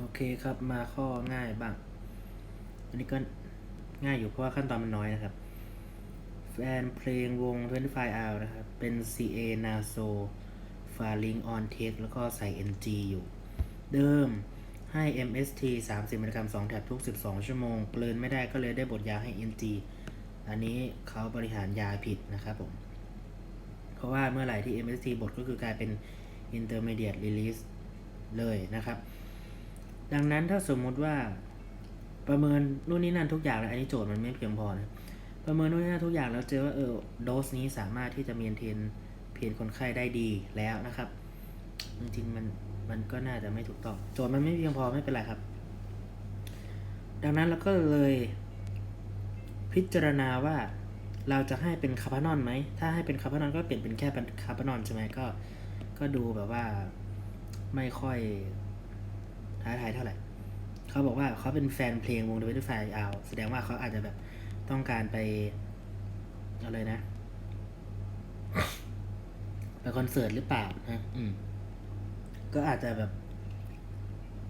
โอเคครับมาข้อง่ายบ้าง อันนี้ก็ง่ายอยู่เพราะว่าขั้นตอนมันน้อยนะครับ แฟนเพลงวง 25 hour นะครับ เป็น CA Naso f a r l i n g on take แล้วก็ใส่ NG อยู่ เดิมให้ MST 30มิลลิกรัม2แถบทุก 12 ชั่วโมงเกลืนไม่ได้ก็เลยได้บทยาให้ NG อันนี้เขาบริหารยาผิดนะครับผม เพราะว่าเมื่อไหร่ที่ MST บทก็คือกลายเป็น intermediate release เลยนะครับ ดังนั้นถ้าสมมุติว่าประเมินนู่นนี่นั่นทุกอย่างแล้วอันนี้โจทย์มันไม่เพียงพอนะประเมินนู่นนี่นั่นทุกอย่างแล้วเจอว่าเออโดสนี้สามารถที่จะเมนเทนเพนคนไข้ได้ดีแล้วนะครับ จริงๆมันมันก็น่าจะไม่ถูกต้อง โจทย์มันไม่เพียงพอไม่เป็นไรครับ ดังนั้นเราก็เลยพิจารณาว่าเราจะให้เป็นคาร์บอนอนไหม ถ้าให้เป็นคาร์บอนอนก็เปลี่ยนเป็นแค่เป็นคาร์บอนอนใช่ไหมก็ ก็ดูแบบว่าไม่ค่อย ท้าทายเท่าไหร่ เขาบอกว่าเขาเป็นแฟนเพลงวง The Weather Fire Out แสดงว่าเขาอาจจะแบบต้องการไปอะไรนะ ไปคอนเสิร์ตหรือเปล่านะอืม ก็อาจจะแบบ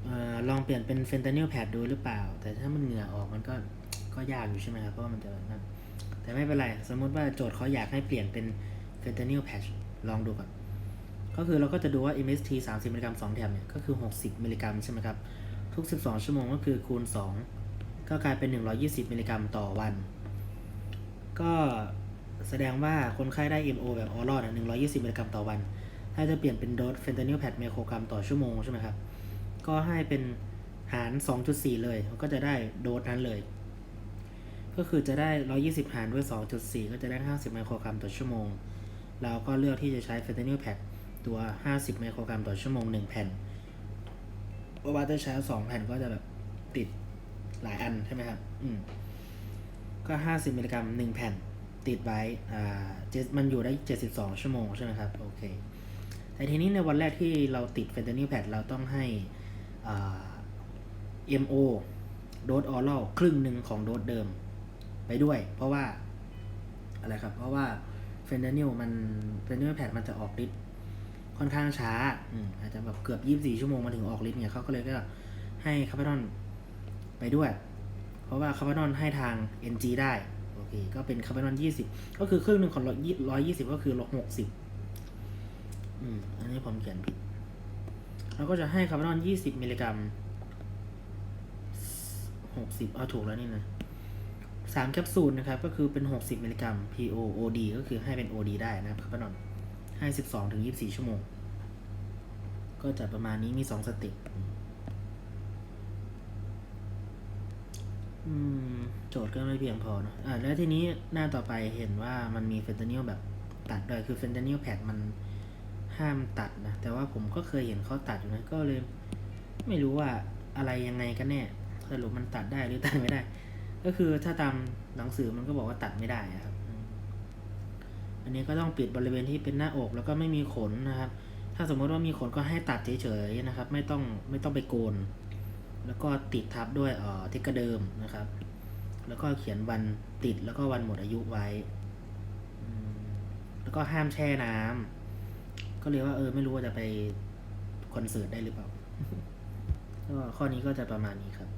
ออลองเปลี่ยนเป็นเฟนตานิลแพดดูหรือเปล่า แต่ถ้ามันเหงื่อออกมันก็ก็ยากอยู่ใช่ไหมครับ เพราะว่ามันจะแบบนั้น แต่ไม่เป็นไร สมมุติว่าโจทย์เขาอยากให้เปลี่ยนเป็นเฟนตานิลแพดลองดูก่อน ก็คือเราก็จะดูว่า MST 30 มิลลิกรัม2แถบเนี่ยก็คือ 60 มิลลิกรัมใช่ไหมครับ ทุก 12 ชั่วโมงก็คือคูณ 2 ก็กลายเป็น 120 มิลลิกรัมต่อวัน ก็แสดงว่าคนไข้ได้ MO แบบออรอด120 มิลลิกรัมต่อวัน ถ้าจะเปลี่ยนเป็นโดสเฟนตานิลแพดไมโครกรัมต่อชั่วโมงใช่ไหมครับ ก็ให้เป็นหาร 2.4 เลย ก็จะได้โดสนั้นเลย ก็คือจะได้ 120 หารด้วย 2.4 ก็จะได้ 50 ไมโครกรัมต่อชั่วโมง เราก็เลือกที่จะใช้เฟนตานิลแพด ตัว 50 ไมโครกรัมต่อชั่วโมง 1 แผ่นเพราะว่าถ้าใช้สองแผ่นก็จะแบบติดหลายอันใช่ไหมครับ อืม ก็ 50 มิลลิกรัม1แผ่นติดไว้ อ่าเจ็ดมันอยู่ได้ 72 ชั่วโมงใช่ไหมครับ โอเค แต่ทีนี้ในวันแรกที่เราติดเฟนตานิลแพดเราต้องให้อ่า MO โดสออรัลครึ่งหนึ่งของโดสเดิมไปด้วย เพราะว่า อะไรครับ เพราะว่าเฟนตานิลมันเฟนตานิลแพดมันจะออกฤทธิ์ ค่อนข้างช้าอืมอาจจะแบบเกือบ 24 ชั่วโมงมาถึงออกฤทธิ์เนี่ยเขาก็เลยก็ให้คาร์บอนอนไปด้วย เพราะว่าคาร์บอนอนให้ทาง NG ได้โอเคก็เป็นคาร์บอนอน20 ก็คือครึ่งหนึ่งของร้อยยี่สิบก็คือลบ60อืมอันนี้ผมเขียนผิดเราก็จะให้คาร์บอนอน20 มิลลิกรัม60เอาถูกแล้วนี่นะสามแคปซูลนะครับ ก็คือเป็น 60 มิลลิกรัม POOD ก็คือให้เป็น OD ได้นะครับคาร์บอน อนให้12ถึง24 ชั่วโมง ก็จะประมาณนี้มี 2 สเต็ปอืมโจทย์ก็ไม่เพียงพอเนอะอ่าแล้วทีนี้หน้าต่อไปเห็นว่ามันมีเฟนตานิลแบบตัดด้วยคือเฟนตานิลแพดมันห้ามตัดนะ แต่ว่าผมก็เคยเห็นเขาตัดอยู่นะ ก็เลยไม่รู้ว่าอะไรยังไงกันแน่สรุปมันตัดได้หรือตัดไม่ได้ ก็คือถ้าตามหนังสือมันก็บอกว่าตัดไม่ได้ครับ อันนี้ก็ต้องปิดบริเวณที่เป็นหน้าอกแล้วก็ไม่มีขนนะครับ ถ้าสมมติว่ามีขนก็ให้ตัดเฉยๆนะครับ ไม่ต้องไม่ต้องไปโกน แล้วก็ติดทับด้วยเอ่อทิกเกอร์เดิมนะครับ แล้วก็เขียนวันติดแล้วก็วันหมดอายุไว้ แล้วก็ห้ามแช่น้ำก็เลยว่าเออไม่รู้ว่าจะไปคอนเสิร์ตได้หรือเปล่าก็ข้อนี้ก็จะประมาณนี้ครับ